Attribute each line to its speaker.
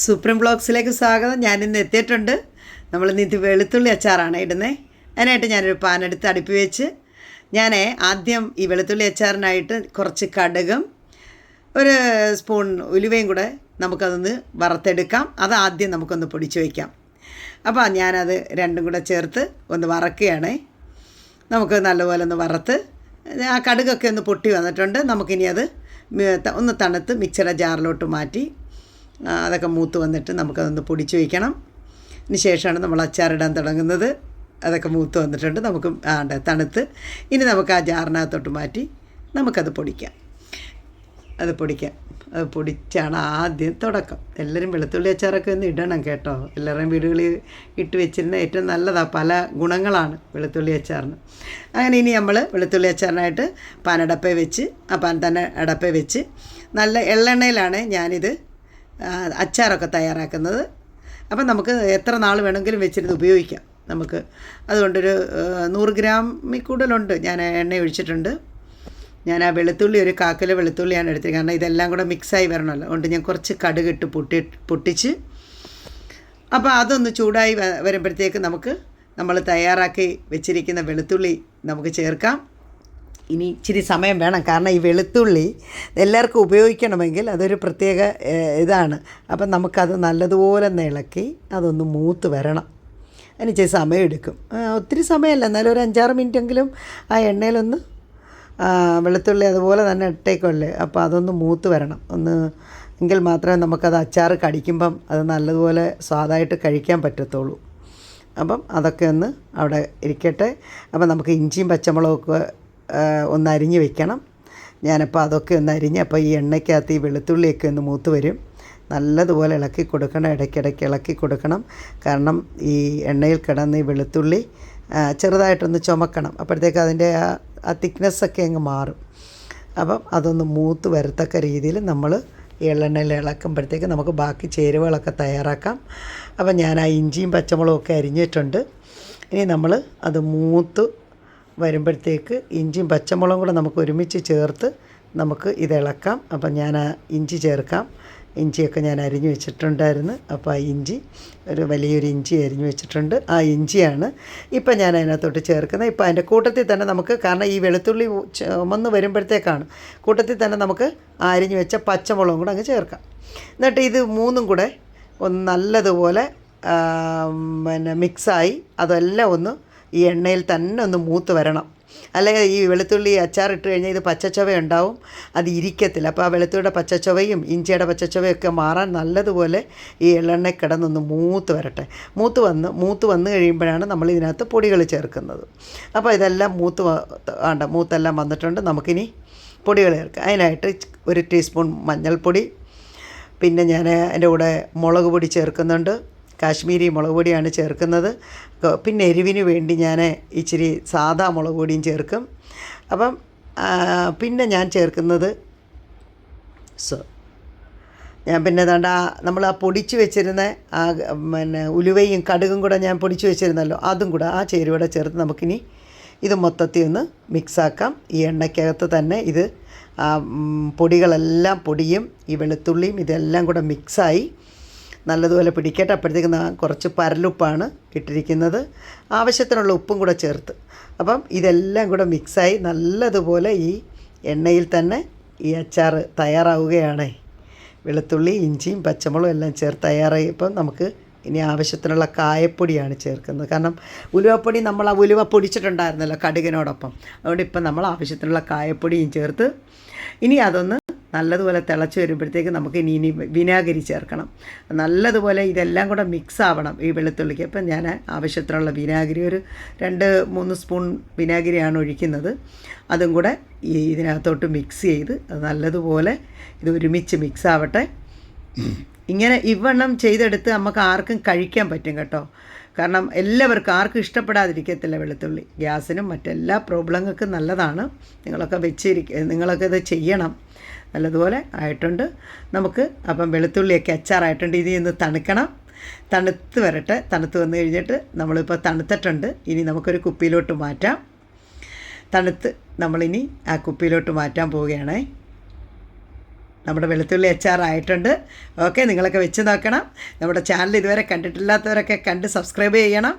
Speaker 1: Supreme ബ്ലോഗ്സിലേക്ക് സ്വാഗതം. ഞാൻ ഇന്ന് എത്തിയിട്ടുണ്ട്. നമ്മൾ ഇന്ന് ഇത് വെളുത്തുള്ളി അച്ചാറാണ് ഇടുന്നത് അതിനായിട്ട് ഞാനൊരു പാനെടുത്ത് അടുപ്പി വെച്ച് ഞാൻ ആദ്യം ഈ വെളുത്തുള്ളി അച്ചാറിനായിട്ട് കുറച്ച് കടുകും ഒരു സ്പൂൺ ഉലുവയും കൂടെ നമുക്കതൊന്ന് വറുത്തെടുക്കാം. അത് ആദ്യം നമുക്കൊന്ന് പൊടിച്ചു വയ്ക്കാം. അപ്പോൾ ഞാനത് രണ്ടും കൂടെ ചേർത്ത് ഒന്ന് വറക്കുകയാണ്. നമുക്ക് നല്ലപോലെ ഒന്ന് വറുത്ത് ആ കടുകൊക്കെ ഒന്ന് പൊട്ടി വന്നിട്ടുണ്ട്. നമുക്കിനി അത് ഒന്ന് തണുത്ത് മിക്സിയുടെ ജാറിലോട്ട് മാറ്റി അതൊക്കെ മൂത്ത് വന്നിട്ട് നമുക്കതൊന്ന് പൊടിച്ച് വയ്ക്കണം. അതിന് ശേഷമാണ് നമ്മൾ അച്ചാറിടാൻ തുടങ്ങുന്നത്. അതൊക്കെ മൂത്ത് വന്നിട്ടുണ്ട്. നമുക്ക് ആണ്ട് തണുത്ത്. ഇനി നമുക്ക് ആ ജാറിനകത്തോട്ട് മാറ്റി നമുക്കത് പൊടിക്കാം. അത് പൊടിക്കാം. അത് പൊടിച്ചാണ് ആദ്യം തുടക്കം. എല്ലാവരും വെളുത്തുള്ളി അച്ചാറൊക്കെ ഒന്ന് ഇടണം കേട്ടോ. എല്ലാവരുടെയും വീടുകളിൽ ഇട്ട് വെച്ചിരുന്ന ഏറ്റവും നല്ലതാണ് പല ഗുണങ്ങളാണ് വെളുത്തുള്ളി അച്ചാറിന്. അങ്ങനെ ഇനി നമ്മൾ വെളുത്തുള്ളി അച്ചാറിനായിട്ട് പാനടപ്പേ വെച്ച് ആ പാൻ തന്നെ അടപ്പേ വെച്ച് നല്ല എള്ളെണ്ണയിലാണ് ഞാനിത് അച്ചാറൊക്കെ തയ്യാറാക്കുന്നത്. അപ്പം നമുക്ക് എത്ര നാൾ വേണമെങ്കിലും വെച്ചിരുന്ന് ഉപയോഗിക്കാം. നമുക്ക് അതുകൊണ്ടൊരു നൂറ് ഗ്രാമിൽ കൂടുതലുണ്ട്. ഞാൻ എണ്ണ ഒഴിച്ചിട്ടുണ്ട്. ഞാൻ ആ വെളുത്തുള്ളി ഒരു കാക്കിലെ വെളുത്തുള്ളിയാണ് എടുത്തത് കാരണം ഇതെല്ലാം കൂടെ മിക്സായി വരണമല്ലോ. അതുകൊണ്ട് ഞാൻ കുറച്ച് കടുകിട്ട് പൊട്ടി പൊട്ടിച്ച് അപ്പോൾ അതൊന്ന് ചൂടായി വരുമ്പോഴത്തേക്ക് നമുക്ക് നമ്മൾ തയ്യാറാക്കി വെച്ചിരിക്കുന്ന വെളുത്തുള്ളി നമുക്ക് ചേർക്കാം. ഇനി ഇച്ചിരി സമയം വേണം. കാരണം ഈ വെളുത്തുള്ളി എല്ലാവർക്കും ഉപയോഗിക്കണമെങ്കിൽ അതൊരു പ്രത്യേക ഇതാണ്. അപ്പം നമുക്കത് നല്ലതുപോലെ ഇളക്കി അതൊന്ന് മൂത്ത് വരണം. അതിന് ഇച്ചിരി സമയം എടുക്കും. ആ, ഒത്തിരി സമയമല്ല. എന്നാലും ഒരു അഞ്ചാറ് മിനിറ്റെങ്കിലും ആ എണ്ണയിലൊന്ന് വെളുത്തുള്ളി അതുപോലെ തന്നെ ഇട്ടേക്കുമല്ലേ അപ്പോൾ അതൊന്ന് മൂത്ത് വരണം. ഒന്ന് എങ്കിൽ മാത്രമേ നമുക്കത് അച്ചാർ കടിക്കുമ്പം അത് നല്ലതുപോലെ സ്വാദായിട്ട് കഴിക്കാൻ പറ്റത്തുള്ളൂ. അപ്പം അതൊക്കെ ഒന്ന് അവിടെ ഇരിക്കട്ടെ. അപ്പം നമുക്ക് ഇഞ്ചിയും പച്ചമുളകൊക്കെ ഒന്ന് അരിഞ്ഞ് വെക്കണം. ഞാനപ്പോൾ അതൊക്കെ ഒന്ന് അരിഞ്ഞ് അപ്പോൾ ഈ എണ്ണയ്ക്കകത്ത് ഈ വെളുത്തുള്ളിയൊക്കെ ഒന്ന് മൂത്ത് വരും. നല്ലതുപോലെ ഇളക്കി കൊടുക്കണം ഇടയ്ക്കിടയ്ക്ക് ഇളക്കി കൊടുക്കണം. കാരണം ഈ എണ്ണയിൽ കിടന്ന് ഈ വെളുത്തുള്ളി ചെറുതായിട്ടൊന്ന് ചുമക്കണം. അപ്പോഴത്തേക്ക് അതിന്റെ ആ ആ തിക്നെസ്സൊക്കെ അങ്ങ് മാറും. അപ്പം അതൊന്ന് മൂത്ത് വരത്തക്ക രീതിയിൽ നമ്മൾ എള്ളെണ്ണയിൽ ഇളക്കുമ്പോഴത്തേക്ക് നമുക്ക് ബാക്കി ചേരുവകളൊക്കെ തയ്യാറാക്കാം. അപ്പം ഞാൻ ആ ഇഞ്ചിയും പച്ചമുളകും ഒക്കെ അരിഞ്ഞിട്ടുണ്ട്. ഇനി നമ്മൾ അത് മൂത്ത് വരുമ്പോഴത്തേക്ക് ഇഞ്ചിയും പച്ചമുളകും കൂടെ നമുക്ക് ഒരുമിച്ച് ചേർത്ത് നമുക്ക് ഇത് ഇളക്കാം. അപ്പം ഞാൻ ആ ഇഞ്ചി ചേർക്കാം. ഇഞ്ചിയൊക്കെ ഞാൻ അരിഞ്ഞു വെച്ചിട്ടുണ്ടായിരുന്നു. അപ്പോൾ ആ ഇഞ്ചി ഒരു വലിയൊരു ഇഞ്ചി അരിഞ്ഞു വെച്ചിട്ടുണ്ട്. ആ ഇഞ്ചിയാണ് ഇപ്പം ഞാൻ അതിനകത്തോട്ട് ചേർക്കുന്നത്. ഇപ്പം അതിന്റെ കൂട്ടത്തിൽ തന്നെ നമുക്ക് കാരണം ഈ വെളുത്തുള്ളി ചുമന്ന് വരുമ്പോഴത്തേക്കാണ് കൂട്ടത്തിൽ തന്നെ നമുക്ക് ആ അരിഞ്ഞു വെച്ച പച്ചമുളകും കൂടെ അങ്ങ് ചേർക്കാം. എന്നിട്ട് ഇത് മൂന്നും കൂടെ ഒന്ന് നല്ലതുപോലെ പിന്നെ മിക്സായി അതെല്ലാം ഒന്ന് ഈ എണ്ണയിൽ തന്നെ ഒന്ന് മൂത്ത് വരണം. അല്ലെങ്കിൽ ഈ വെളുത്തുള്ളി അച്ചാറിട്ട് കഴിഞ്ഞാൽ ഇത് പച്ചച്ചൊവ ഉണ്ടാവും. അത് ഇരിക്കത്തില്ല. അപ്പോൾ ആ വെളുത്തുള്ളിയുടെ പച്ചച്ചൊവയും ഇഞ്ചിയുടെ പച്ചച്ചൊവയൊക്കെ മാറാൻ നല്ലതുപോലെ ഈ എള്ളെണ്ണ കിടന്നൊന്ന് മൂത്ത് വരട്ടെ. മൂത്ത് വന്ന് മൂത്ത് വന്നു കഴിയുമ്പോഴാണ് നമ്മൾ ഇതിനകത്ത് പൊടികൾ ചേർക്കുന്നത്. അപ്പോൾ ഇതെല്ലാം മൂത്ത് ആണ്ട മൂത്തെല്ലാം വന്നിട്ടുണ്ട്. നമുക്കിനി പൊടികൾ ചേർക്കുക അതിനായിട്ട് ഒരു ടീസ്പൂൺ മഞ്ഞൾപ്പൊടി. പിന്നെ ഞാൻ അതിന്റെ കൂടെ മുളക് പൊടി ചേർക്കുന്നുണ്ട്. കാശ്മീരി മുളക് പൊടിയാണ് ചേർക്കുന്നത് പിന്നെ എരിവിന് വേണ്ടി ഞാൻ ഇച്ചിരി സാധാ മുളക് പൊടിയും ചേർക്കും. അപ്പം പിന്നെ ഞാൻ ചേർക്കുന്നത് സോ ഞാൻ പിന്നെ ദാണ്ട നമ്മൾ ആ പൊടിച്ച് വെച്ചിരുന്ന ആ പിന്നെ ഉലുവയും കടുകും കൂടെ ഞാൻ പൊടിച്ച് വെച്ചിരുന്നല്ലോ അതും കൂടെ ആ ചേരുവയുടെ ചേർത്ത് നമുക്കിനി ഇത് മൊത്തത്തിൽ ഒന്ന് മിക്സാക്കാം. ഈ എണ്ണയ്ക്കകത്ത് തന്നെ ഇത് ആ പൊടികളെല്ലാം പൊടിയും ഈ വെളുത്തുള്ളിയും ഇതെല്ലാം കൂടെ മിക്സായി നല്ലതുപോലെ പിടിക്കട്ടെ. അപ്പോഴത്തേക്ക് കുറച്ച് പരലുപ്പാണ് ഇട്ടിരിക്കുന്നത്. ആവശ്യത്തിനുള്ള ഉപ്പും കൂടെ ചേർത്ത്. അപ്പം ഇതെല്ലാം കൂടെ മിക്സായി നല്ലതുപോലെ ഈ എണ്ണയിൽ തന്നെ ഈ അച്ചാർ തയ്യാറാവുകയാണ്. വെളുത്തുള്ളി ഇഞ്ചിയും പച്ചമുളകും എല്ലാം ചേർത്ത് തയ്യാറായി. നമുക്ക് ഇനി ആവശ്യത്തിനുള്ള കായപ്പൊടിയാണ് ചേർക്കുന്നത്. കാരണം ഉലുവപ്പൊടി നമ്മൾ ആ ഉലുവ പൊടിച്ചിട്ടുണ്ടായിരുന്നല്ലോ കടുകിനോടൊപ്പം. അതുകൊണ്ട് ഇപ്പം നമ്മൾ ആവശ്യത്തിനുള്ള കായപ്പൊടിയും ചേർത്ത് ഇനി അതൊന്ന് നല്ലതുപോലെ തിളച്ച് വരുമ്പോഴത്തേക്ക് നമുക്ക് ഇനി ഇനി വിനാഗിരി ചേർക്കണം. നല്ലതുപോലെ ഇതെല്ലാം കൂടെ മിക്സ് ആവണം ഈ വെളുത്തുള്ളിക്ക്. അപ്പം ഞാൻ ആവശ്യത്തിനുള്ള വിനാഗിരി ഒരു രണ്ട് മൂന്ന് സ്പൂൺ വിനാഗിരിയാണ് ഒഴിക്കുന്നത്. അതും കൂടെ ഈ ഇതിനകത്തോട്ട് മിക്സ് ചെയ്ത് അത് നല്ലതുപോലെ ഇത് ഒരുമിച്ച് മിക്സ് ആവട്ടെ. ഇങ്ങനെ ഇവണ്ണം ചെയ്തെടുത്ത് നമുക്ക് ആർക്കും കഴിക്കാൻ പറ്റും കേട്ടോ. കാരണം എല്ലാവർക്കും ആർക്കും ഇഷ്ടപ്പെടാതിരിക്കത്തില്ല വെളുത്തുള്ളി. ഗ്യാസിനും മറ്റെല്ലാ പ്രോബ്ലങ്ങൾക്കും നല്ലതാണ്. നിങ്ങളൊക്കെ വെച്ചിരിക്ക നിങ്ങളൊക്കെ ഇത് ചെയ്യണം. നല്ലതുപോലെ ആയിട്ടുണ്ട്. നമുക്ക് അപ്പം വെളുത്തുള്ളിയൊക്കെ അച്ചാറായിട്ടുണ്ട്. ഇനി ഒന്ന് തണുക്കണം. തണുത്ത് വരട്ടെ. തണുത്ത് വന്നു കഴിഞ്ഞിട്ട് നമ്മളിപ്പോൾ തണുത്തിട്ടുണ്ട്. ഇനി നമുക്കൊരു കുപ്പിയിലോട്ട് മാറ്റാം. തണുത്ത് നമ്മളിനി ആ കുപ്പിയിലോട്ട് മാറ്റാൻ പോവുകയാണേ. നമ്മുടെ വെളുത്തുള്ളി അച്ചാറായിട്ടുണ്ട്. ഓക്കെ നിങ്ങളൊക്കെ വെച്ച് നോക്കണം. നമ്മുടെ ചാനൽ ഇതുവരെ കണ്ടിട്ടില്ലാത്തവരൊക്കെ കണ്ട് സബ്സ്ക്രൈബ് ചെയ്യണം.